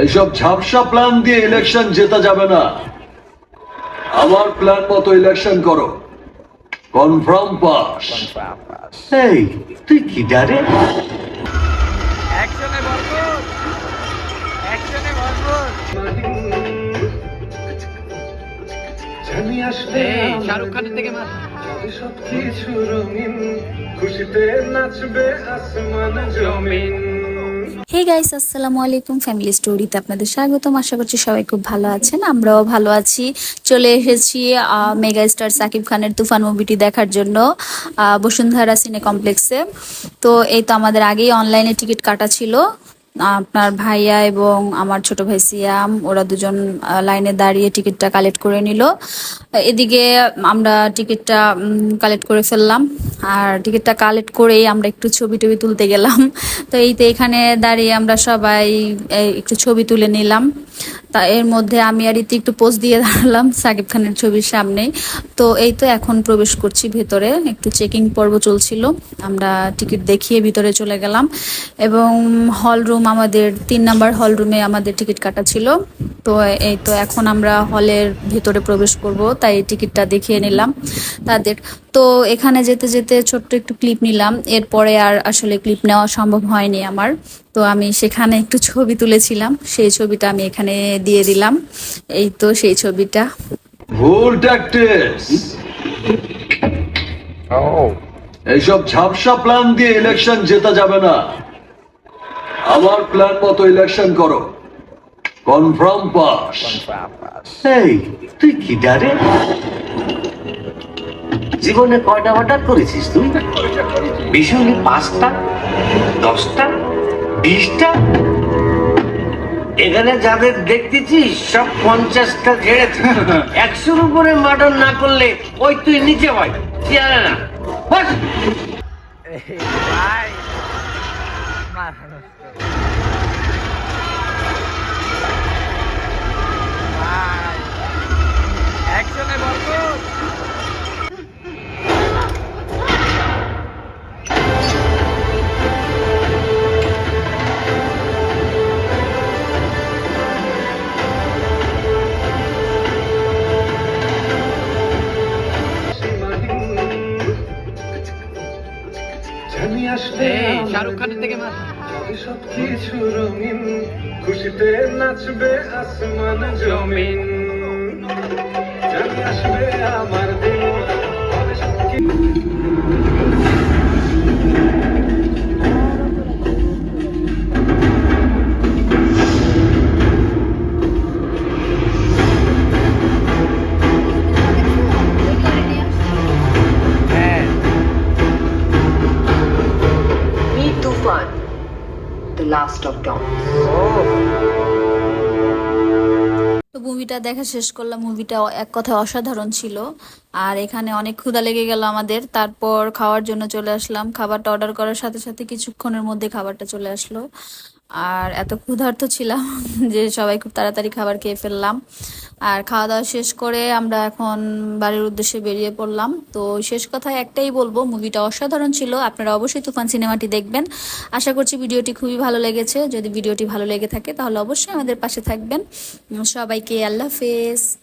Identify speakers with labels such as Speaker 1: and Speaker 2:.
Speaker 1: এইসব ঝাপসা প্ল্যান দিয়ে ইলেকশন জেতা যাবে না। আমার প্ল্যান মতো ইলেকশন করো। কনফার্ম পাস
Speaker 2: এই তুই কি ডারে?
Speaker 3: ভরপুর। ভরপুর। শাহরুখ খানের থেকে মার।
Speaker 4: সব কিছু রঙিন, খুশিতে নাচবে আসমান জমিন।
Speaker 5: হে গাইস, আসসালামু আলাইকুম। ফ্যামিলি স্টোরিতে আপনাদের স্বাগতম। আশা করছি সবাই খুব ভালো আছেন। আমরাও ভালো আছি। চলে এসেছি মেগা স্টার সাকিব খানের তুফান মুভিটি দেখার জন্য বসুন্ধরা সিনে কমপ্লেক্সে তো এই তো আমাদের আগেই অনলাইনে টিকিট কাটা ছিল। আপনার ভাইয়া এবং আমার ছোট ভাই সিয়াম, ওরা দুজন লাইনে দাঁড়িয়ে টিকিটটা কালেক্ট করে নিল। এদিকে আমরা টিকিটটা কালেক্ট করে ফেললাম। আর টিকিটটা কালেক্ট করেই আমরা একটু ছবি টবি তুলতে গেলাম। তো এইতে এখানে দাঁড়িয়ে আমরা সবাই একটু ছবি তুলে নিলাম। তা এর মধ্যে আমি আর ইতি একটু পোজ দিয়ে দাঁড়ালাম সাকিব খানের ছবির সামনেই। তো এই তো এখন প্রবেশ করছি ভেতরে, একটু চেকিং পর্ব চলছিল। আমরা টিকিট দেখিয়ে ভিতরে চলে গেলাম। এবং হল রুম আমাদের, তিন নাম্বার হল রুমে আমাদের টিকিট কাটা ছিল। তো এই তো এখন আমরা হলের ভেতরে প্রবেশ করব, তাই টিকিটটা দেখিয়ে নিলাম। তাদের তো এখানে যেতে যেতে ছোট্ট একটু ক্লিপ নিলাম। এরপরে আর আসলে ক্লিপ নেওয়া সম্ভব হয়নি আমার। তো আমি সেখানে একটু ছবি তুলেছিলাম। সেই ছবিটা আমি এখানে দিয়ে দিলাম। এই তো সেই ছবিটা।
Speaker 1: ভুল ট্যাকটিস এইসব ঝাপসা প্ল্যান দিয়ে ইলেকশন জেতা যাবে না। আমার প্ল্যান মতো ইলেকশন করো। কনফার্ম পাস
Speaker 2: এই তুই কি ডারে জীবনে কয়টা অর্ডার করেছিস তুই? বিশুলি পাঁচটা দশটা বিশটা? এখানে যাদের দেখতেছিস সব পঞ্চাশটা ছেড়েছে। একশোর উপরে মার্ডার না করলে ওই তুই নিচে হয় চেয়ারে না। বস।
Speaker 3: ভাই শাহরুখ খানের থেকে
Speaker 4: সবকিছু রঙিন খুশিতে নাচবে আসমান জমিন।
Speaker 6: Meet one. The last of dawn.
Speaker 5: তো মুভিটা দেখা শেষ করলাম। মুভিটা এক কথায় অসাধারণ ছিল। আর এখানে অনেক ক্ষুধা লেগে গেল আমাদের। তারপর খাওয়ার জন্য চলে আসলাম। খাবারটা অর্ডার করার সাথে সাথে কিছুক্ষণের মধ্যে খাবারটা চলে আসলো। আর এত ক্ষুধার্ত ছিলাম যে সবাই খুব তাড়াতাড়ি খাবার খেয়ে ফেললাম। আর খাওয়া দাওয়া শেষ করে আমরা এখন বাড়ির উদ্দেশ্যে বেরিয়ে পড়লাম। তো শেষ কথায় একটাই বলব মুভিটা অসাধারণ ছিল। আপনারা অবশ্যই তুফান সিনেমাটি দেখবেন। আশা করছি ভিডিওটি খুবই ভালো লেগেছে। যদি ভিডিওটি ভালো লেগে থাকে তাহলে অবশ্যই আমাদের পাশে থাকবেন। সবাইকে আল্লাহ হাফেজ।